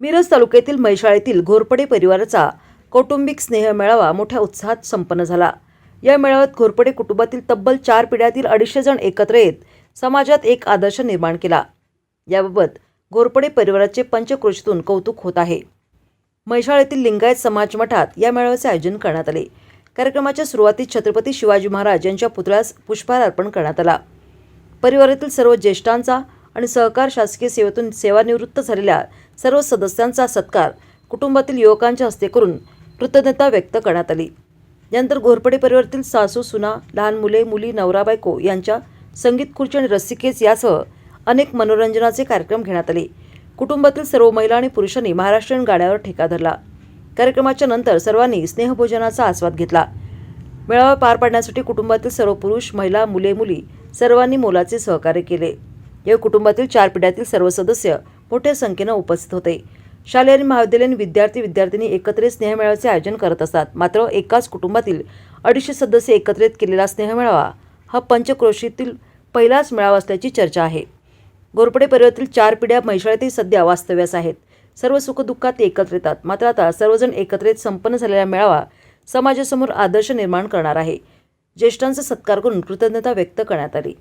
मिरज तालुक्यातील मैशाळेतील घोरपडे परिवाराचा कौटुंबिक स्नेह मेळावा मोठ्या उत्साहात संपन्न झाला. या मेळाव्यात घोरपडे कुटुंबातील तब्बल चार पिढ्यातील अडीचशे जण एकत्र येत समाजात एक आदर्श निर्माण केला. याबाबत घोरपडे परिवाराचे पंचक्रोशीतून कौतुक होत आहे. मैशाळेतील लिंगायत समाज मठात या मेळाव्याचे आयोजन करण्यात आले. कार्यक्रमाच्या सुरुवातीस छत्रपती शिवाजी महाराज यांच्या पुतळ्यास पुष्पहार अर्पण करण्यात आला. परिवारातील सर्व ज्येष्ठांचा आणि सहकार शासकीय सेवेतून सेवानिवृत्त झालेल्या सर्व सदस्यांचा सत्कार कुटुंबातील युवकांच्या हस्ते करून कृतज्ञता व्यक्त करण्यात आली. यानंतर घोरपडे परिवारातील सासू सुना लहान मुले मुली नवरा बायको यांच्या संगीत खुर्ची आणि रसिकेस यासह अनेक मनोरंजनाचे कार्यक्रम घेण्यात आले. कुटुंबातील सर्व महिला आणि पुरुषांनी महाराष्ट्रीयन गाण्यावर ठेका धरला. कार्यक्रमाच्या नंतर सर्वांनी स्नेहभोजनाचा आस्वाद घेतला. मेळावा पार पाडण्यासाठी कुटुंबातील सर्व पुरुष महिला मुले मुली सर्वांनी मोलाचे सहकार्य केले. या कुटुंबातील चार पिढ्यातील सर्व सदस्य मोठ्या संख्येनं उपस्थित होते. शालेय आणि महाविद्यालयीन विद्यार्थी विद्यार्थिनी एकत्रित स्नेहमेळाचे आयोजन करत असतात. मात्र एकाच कुटुंबातील अडीचशे सदस्य एकत्रित केलेला स्नेहमेळावा हा पंचक्रोशीतील पहिलाच मेळावा असल्याची चर्चा आहे. गोरपडे परिवारातील चार पिढ्या मैशाळेतही सध्या वास्तव्यास आहेत. सर्व सुखदुःखात ते एकत्र येतात. मात्र आता सर्वजण एकत्रित संपन्न झालेला मेळावा समाजासमोर आदर्श निर्माण करणार आहे. ज्येष्ठांचा सत्कार करून कृतज्ञता व्यक्त करण्यात आली.